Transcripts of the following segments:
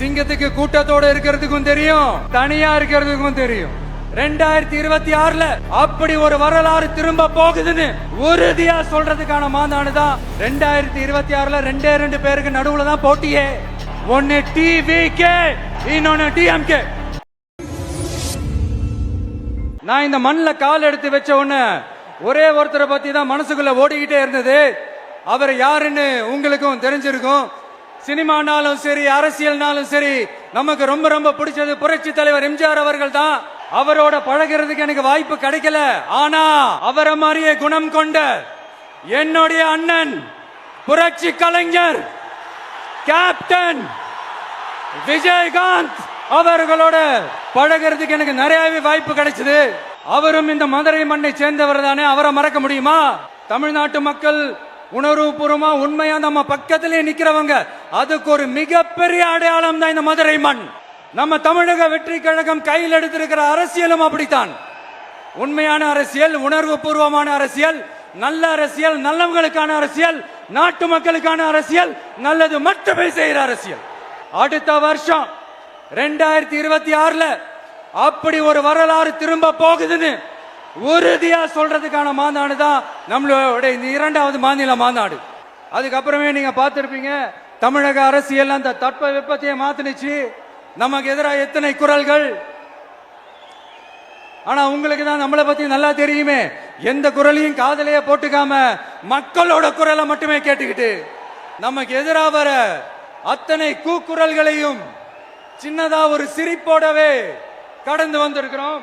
சிங்கத்துக்கு கூட்டத்தோட இருக்கிறதுக்கும் தெரியும் தனியா இருக்கிறதுக்கும் தெரியும். ரெண்டாயிரத்தி இருபத்தி ஆறுல அப்படி ஒரு வரலாறு திரும்ப போகுதுன்னு உறுதியா சொல்றதுக்கான மாநாடு தான் ரெண்டாயிரத்தி இருபத்தி ஆறுல ரெண்டே ரெண்டு பேருக்கு நடுவுல தான் போட்டியே. ஒன்னு டிவிகே இன்னொன்னு டிஎம்கே நான் இந்த மண்ணில் கால் எடுத்து வச்ச உடனே ஒரே ஒருத்தரை பத்தி தான் மனசுக்குள்ள ஓடிக்கிட்டே இருந்தது. அவர் யாருன்னு உங்களுக்கும் தெரிஞ்சிருக்கும். சினிமானாலும் சரி அரசியல்னாலும் சரி நமக்கு ரொம்ப ரொம்ப பிடிச்சது புரட்சி தலைவர் எம்ஜிஆர் அவர்கள் தான். அவரோட பழகிறதுக்கு எனக்கு வாய்ப்பு கிடைக்கல. ஆனா அவரை மாதிரியே குணம் கொண்ட என்னுடைய அண்ணன் புரட்சி கலைஞர் கேப்டன் விஜயகாந்த் அவர்களோட பழகிறதுக்கு எனக்கு நிறையவே வாய்ப்பு கிடைச்சது. அவரும் இந்த மதுரை மண்ணை சேர்ந்தவர் தானே. அவரை மறக்க முடியுமா? தமிழ்நாட்டு மக்கள் உணர்வுபூர்வமா உண்மையா நம்ம பக்கத்திலே நிக்கிறவங்க அதுக்கு ஒரு மிகப்பெரிய அடையாளம் தான் இந்த மதுரை மண். நம்ம தமிழக வெற்றி கழகம் கையில் எடுத்திருக்கிற அரசியலும் அப்படித்தான். உண்மையான அரசியல் உணர்வு பூர்வமான அரசியல் நல்ல அரசியல் நல்லவங்களுக்கான அரசியல் நாட்டு மக்களுக்கான அரசியல் நல்லது மட்டுமே செய்யற அரசியல். அடுத்த வருஷம் ரெண்டாயிரத்தி இருபத்தி ஆறுல அப்படி ஒரு வரலாறு திரும்ப போகுதுன்னு உறுதியா சொல்றதுக்கான மாநாடு தான் நம்மளோட இந்த இரண்டாவது மாநில மாநாடு அதுக்கப்புறமே நீங்க பார்த்துருப்பீங்க தமிழக அரசியல் அந்த தட்ப வெப்பத்தையே மாத்துனுச்சு. நமக்கு எதிராக எத்தனை குரல்கள்? ஆனா உங்களுக்கு தான் நம்மளை பத்தி நல்லா தெரியுமே. எந்த குரலையும் காதலையே போட்டுக்காம மக்களோட குரலை மட்டுமே கேட்டுக்கிட்டு நமக்கு எதிராக வர அத்தனை கூக்குரல்களையும் சின்னதா ஒரு சிரிப்போடவே கடந்து வந்திருக்கிறோம்.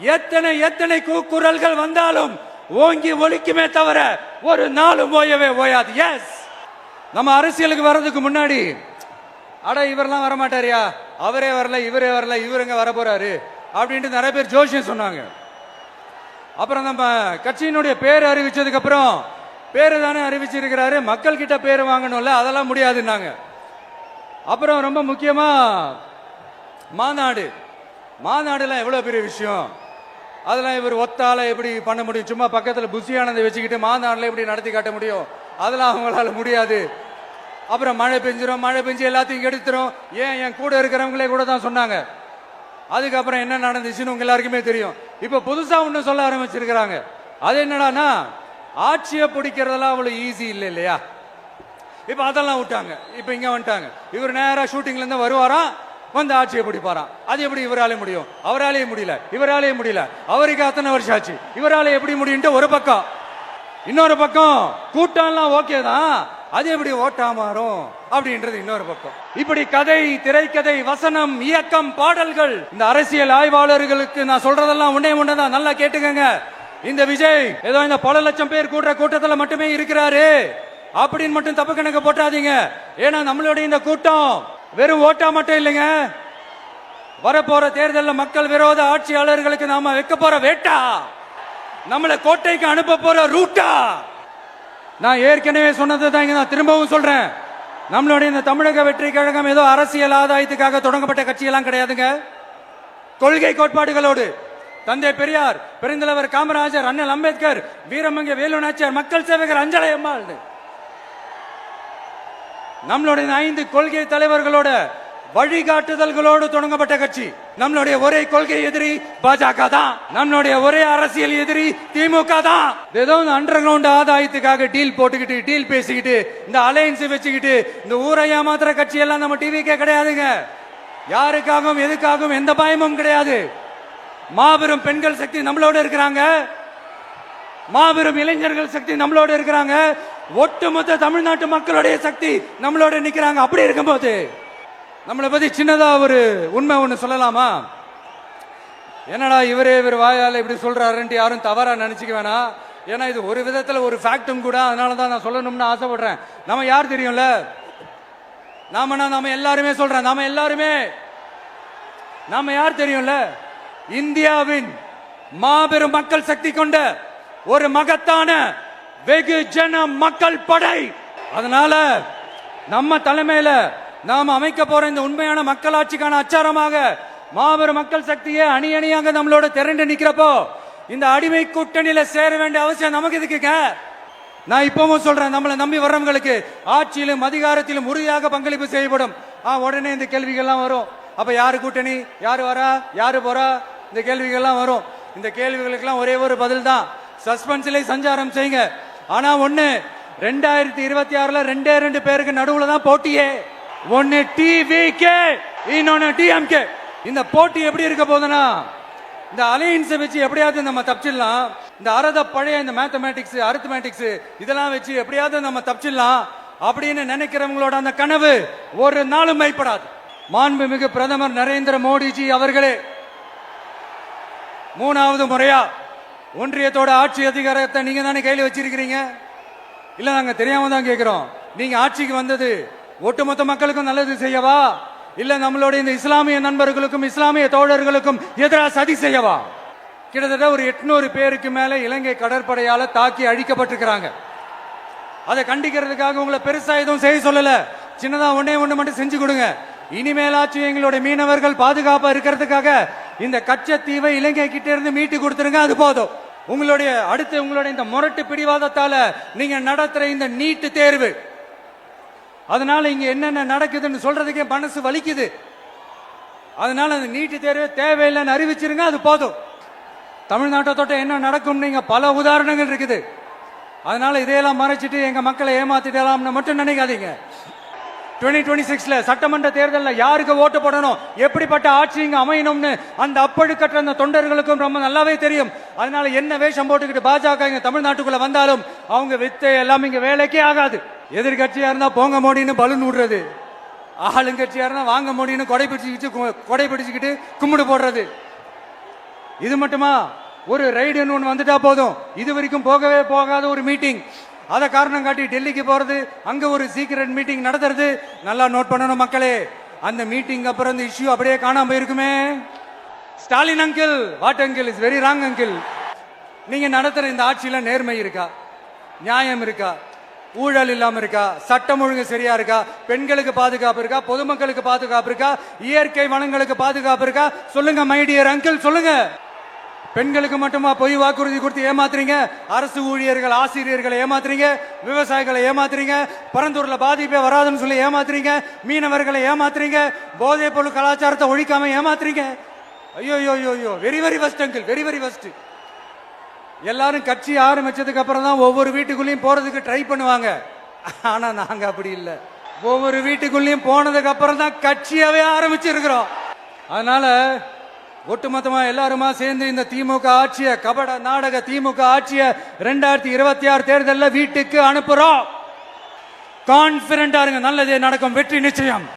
எத்தனை எத்தனை கூக்குரல்கள் வந்தாலும் ஓங்கி ஒழிக்குமே தவிர ஒரு நாளும் ஓயவே ஓயாது. எஸ் நம்ம அரசியலுக்கு வர்றதுக்கு முன்னாடி அட இவரெல்லாம் வரமாட்டாரியா? அவரே வரல இவரே வரல இவருங்க வர போறாரு அப்படின்ட்டு நிறைய பேர் ஜோஷியம் சொன்னாங்க. அப்புறம் நம்ம கட்சியினுடைய பேர் அறிவிச்சதுக்கு அப்புறம் பேரு தானே அறிவிச்சிருக்கிறாரு. மக்கள் கிட்ட பேர் வாங்கணும்ல அதெல்லாம் முடியாதுன்னாங்க. அப்புறம் ரொம்ப முக்கியமா மாநாடு. மாநாடுலாம் எவ்வளோ பெரிய விஷயம்? அதெல்லாம் இவர் ஒத்தால எப்படி பண்ண முடியும்? சும்மா பக்கத்தில் புசியானதை வச்சுக்கிட்டு மாநாடுல எப்படி நடத்தி காட்ட முடியும்? அதெல்லாம் அவங்களால முடியாது. அப்புறம் மழை பெஞ்சிரும் மழை பெஞ்சு எல்லாத்தையும் கெடுத்துரும். ஏன் என் கூட இருக்கிறவங்களே கூட தான் சொன்னாங்க. அதுக்கப்புறம் என்ன நடந்துச்சுன்னு உங்க எல்லாருக்குமே தெரியும். இப்ப புதுசா ஒன்று சொல்ல ஆரம்பிச்சிருக்கிறாங்க. அது என்னடான்னா ஆட்சியை பிடிக்கிறதெல்லாம் அவ்வளவு ஈஸி இல்லை இல்லையா? இப்ப அதெல்லாம் விட்டாங்க. இப்ப இங்க வந்துட்டாங்க. இவர் நேரா ஷூட்டிங்ல இருந்து வருவாராம். வந்து ஆட்சியை பிடிப்பாராம் அது எப்படி இவராலே முடியும்? அவராலேயே முடியல. இவராலேயே முடியல. அவருக்கு அத்தனை வருஷம் ஆச்சு. இவரால எப்படி முடியும்ட்டு ஒரு பக்கம். இன்னொரு பக்கம் கூட்டம்லாம் ஓகே தான். அது எப்படி ஓட்டா மாறும்? அப்படின்றது இன்னொரு பக்கம். இப்படி கதை திரைக்கதை வசனம் இயக்கம் பாடல்கள் இந்த அரசியல் ஆய்வாளர்களுக்கு நான் சொல்றதெல்லாம் உன்னே ஒண்ணுதான் நல்லா கேட்டுக்கங்க. இந்த விஜய் ஏதோ இந்த பல லட்சம் பேர் கூடுற கூட்டத்துல மட்டுமே இருக்கிறாரு. அப்படின்னு மட்டும் தப்பு கணக்கு போட்டாதீங்க. ஏன்னா நம்மளுடைய இந்த கூட்டம் வெறும் ஓட்டா மட்டும் இல்லைங்க. வரப்போற தேர்தலில் மக்கள் விரோத ஆட்சியாளர்களுக்கு நாம வைக்க போற வேட்டா. நம்மளை கோட்டைக்கு அனுப்ப போற ரூட்டா. நான் ஏற்கனவே சொன்னதை தான் இங்க நான் திரும்பவும் சொல்றேன். நம்மளுடைய இந்த தமிழக வெற்றி கழகம் ஏதோ அரசியல் ஆதாயத்துக்காக தொடங்கப்பட்ட கட்சியெல்லாம் கிடையாதுங்க. கொள்கை கோட்பாடுகளோடு தந்தை பெரியார் பெருந்தலைவர் காமராஜர் அண்ணல் அம்பேத்கர் வீரமங்க வேலு நாச்சியார் மக்கள் சேவகர் அஞ்சலை அம்மாள் நம்மளுடைய ஐந்து கொள்கை தலைவர்களோட வழிகாட்டுதல்களோடு தொடங்கப்பட்ட கட்சி. நம்மளுடைய ஒரே கொள்கை எதிரி பாஜக தான். நம்மளுடைய ஒரே அரசியல் எதிரி திமுக தான். ஏதோ இந்த அண்டர் கிரவுண்ட் ஆதாயத்துக்காக டீல் போட்டுக்கிட்டு டீல் பேசிக்கிட்டு இந்த அலையன்ஸ் வச்சுக்கிட்டு இந்த ஊரை ஏமாத்துற கட்சி எல்லாம் நம்ம டிவிக்கே கிடையாதுங்க. யாருக்காகவும் எதுக்காகவும் எந்த பயமும் கிடையாது. மாபெரும் பெண்கள் சக்தி நம்மளோட இருக்கிறாங்க. மாபெரும் இளைஞர்கள் சக்தி நம்மளோட இருக்கிறாங்க. ஒட்டுமொத்த தமிழ்நாட்டு மக்களுடைய சக்தி நம்மளோட நிக்கிறாங்க. அப்படி இருக்கும்போது நம்மளை பத்தி சின்னதா ஒரு உண்மை ஒண்ணு சொல்லலாமா? என்னடா இவரே இவர் வாயால் இப்படி சொல்றாருன்ட்டு யாரும் தவறா நினைச்சுக்க வேணாம். ஏன்னா இது ஒரு விதத்துல ஒரு ஃபேக்டும் கூட அதனால தான் நான் சொல்லணும்னு ஆசைப்படுறேன். நம்ம யார் தெரியும்ல? நாமனா நாம எல்லாருமே சொல்றேன். நாம எல்லாருமே நாம யார் தெரியும்ல? இந்தியாவின் மாபெரும் மக்கள் சக்தி கொண்ட ஒரு மகத்தான வெகுஜன மக்கள் படை. அதனால நம்ம தலைமையில நாம் அமைக்க போற இந்த உண்மையான மக்களாட்சிக்கான அச்சாரமாக மாபெரும் மக்கள் சக்தியை அணி அணியாக நம்மளோட திரண்டு நிக்கிறப்போ இந்த அடிமை கூட்டணியில சேர வேண்டிய அவசியம் நமக்கு எதுக்குங்க? நான் இப்பவும் சொல்றேன் நம்மளை நம்பி வர்றவங்களுக்கு ஆட்சியிலும் அதிகாரத்திலும் உறுதியாக பங்களிப்பு செய்யப்படும். ஆ உடனே இந்த கேள்விகள்லாம் வரும். அப்ப யாரு கூட்டணி? யாரு வரா? யாரு போறா? இந்த கேள்விகள்லாம் வரும். இந்த கேள்விகளுக்கெல்லாம் ஒரே ஒரு பதில் தான் சஸ்பென்ஸ்லேயே சஞ்சாரம் செய்யுங்க. ஆனா ஒண்ணு ரெண்டாயிரத்தி இருபத்தி ஆறுல ரெண்டே ரெண்டு பேருக்கு நடுவுல தான் போட்டியே. ஒன்னு டிவிகே இன்னொன்னு டிஎம்கே இந்த போட்டி எப்படி இருக்க போதுன்னா இந்த அலையன்ஸை வச்சு எப்படியாவது நம்ம தப்பிச்சிடலாம். இந்த அறத பழைய இந்த மேத்தமேட்டிக்ஸ் அரித்மேட்டிக்ஸ் இதெல்லாம் வச்சு எப்படியாவது நம்ம தப்பிச்சிடலாம் அப்படின்னு நினைக்கிறவங்களோட அந்த கனவு ஒரு நாளும் மைப்படாது. மாண்புமிகு பிரதமர் நரேந்திர மோடிஜி அவர்களே மூணாவது முறையா ஒன்றியத்தோட ஆட்சி அதிகாரத்தை நீங்க தானே கையில் வச்சிருக்கிறீங்க? இல்ல நாங்க தெரியாம தான் கேட்கிறோம் நீங்க ஆட்சிக்கு வந்தது ஒட்டுமொத்த மக்களுக்கும் நல்லது செய்யவா? இல்ல நம்மளுடைய இந்த இஸ்லாமிய நண்பர்களுக்கும் இஸ்லாமிய தோழர்களுக்கும் எதிராக சதி செய்யவா? கிட்டத்தட்ட ஒரு எட்நூறு பேருக்கு மேல இலங்கை கடற்படையால தாக்கி அழிக்கப்பட்டிருக்கிறாங்க. அதை கண்டிக்கிறதுக்காக உங்களை பெருசா எதுவும் செய்ய சொல்லல. சின்னதா ஒன்னே ஒண்ணு மட்டும் செஞ்சு கொடுங்க. இனிமேலாச்சும் எங்களுடைய மீனவர்கள் பாதுகாப்பா இருக்கிறதுக்காக இந்த கச்சத்தீவை இலங்கை கிட்ட இருந்து மீட்டு கொடுத்துருங்க அது போதும். உங்களுடைய அடுத்து உங்களுடைய இந்த முரட்டு பிடிவாதத்தால நீங்க நடத்துற இந்த நீட்டு தேர்வு. அதனால இங்க என்னென்ன நடக்குதுன்னு சொல்றதுக்கே மனசு வலிக்குது. அதனால அந்த நீட்டு தேர்வு தேவையில்லைன்னு அறிவிச்சிருங்க அது போதும். தமிழ்நாட்டை தொட்ட என்ன நடக்கும் நீங்க பல உதாரணங்கள் இருக்குது. அதனால இதையெல்லாம் மறைச்சிட்டு எங்க மக்களை ஏமாத்திடலாம்னு மட்டும் நினைக்காதீங்க. 2026 டுவெண்ட்டி சிக்ஸ்ல சட்டமன்ற தேர்தலில் யாருக்கு ஓட்டு போடணும்? எப்படிப்பட்ட ஆட்சி இங்க அமையணும்னு அந்த அப்பழுக்கற்ற அந்த தொண்டர்களுக்கும் ரொம்ப நல்லாவே தெரியும். அதனால என்ன வேஷம் போட்டுக்கிட்டு பாஜக இங்க தமிழ்நாட்டுக்குள்ள வந்தாலும் அவங்க வித்தை எல்லாம் இங்க வேலைக்கே ஆகாது. எதிர்கட்சியா இருந்தா போங்க மோடின்னு பலூன் விடுறது ஆளுங்கட்சியா இருந்தா வாங்க மோடின்னு கொடை பிடிச்சிக்கிட்டு கொடை பிடிச்சிக்கிட்டு கும்பிடு போடுறது. இது மட்டுமா? ஒரு ரைடுன்னு ஒன்று வந்துட்டா போதும். இது வரைக்கும் போகவே போகாத ஒரு மீட்டிங். அதை காரணம் காட்டி டெல்லிக்கு போறது அங்க ஒரு சீக்கிரட் மீட்டிங் நடத்துறது. நல்லா நோட் பண்ணணும் மக்களே. அந்த மீட்டிங் அப்புறம் இந்த இஷ்யூ அப்படியே காணாம போயிருக்குமே. Stalin uncle what uncle is very wrong uncle நீங்க நடத்துற இந்த ஆட்சியில நேர்மை இருக்கா? நியாயம் இருக்கா? ஊழல் இல்லாம இருக்கா? சட்டம் ஒழுங்கு சரியா இருக்கா? பெண்களுக்கு பாதுகாப்பு இருக்கா? பொதுமக்களுக்கு பாதுகாப்பு இருக்கா? இயற்கை வளங்களுக்கு பாதுகாப்பு இருக்கா? சொல்லுங்க மைடியர் அங்கிள் சொல்லுங்க. பெண்களுக்கு மட்டுமா பொய் வாக்குறுதி கொடுத்து ஏமாத்துறீங்க? அரசு ஊழியர்கள் ஆசிரியர்களை ஏமாத்துறீங்க? விவசாயிகளை ஏமாத்துறீங்க? பரந்தூர்ல பாதிப்பே வராதுன்னு சொல்லி ஏமாத்துறீங்க? மீனவர்களை ஏமாத்துறீங்க? போதைப் பொருள் கலாச்சாரத்தை ஒழிக்காம ஏமாத்துறீங்க? ஐயோ ஐயோ ஐயோ ஐயோ very very first uncle very very first எல்லாரும் கட்சி ஆரம்பிச்சதுக்கு அப்புறம் தான் ஒவ்வொரு வீட்டுக்குள்ளேயும் போறதுக்கு ட்ரை பண்ணுவாங்க. ஆனா நாங்க அப்படி இல்லை. ஒவ்வொரு வீட்டுக்குள்ளேயும் போனதுக்கு அப்புறம் தான் கட்சியாவே ஆரம்பிச்சிருக்கிறோம். அதனால ஒட்டுமொத்தமா எல்லாருமா சேர்ந்து இந்த திமுக ஆட்சிய கபட நாடக திமுக ஆட்சிய ரெண்டாயிரத்தி இருபத்தி ஆறு தேர்தலில் வீட்டுக்கு அனுப்புறோம். கான்பிடண்டா இருங்க நல்லதே நடக்கும் வெற்றி நிச்சயம்.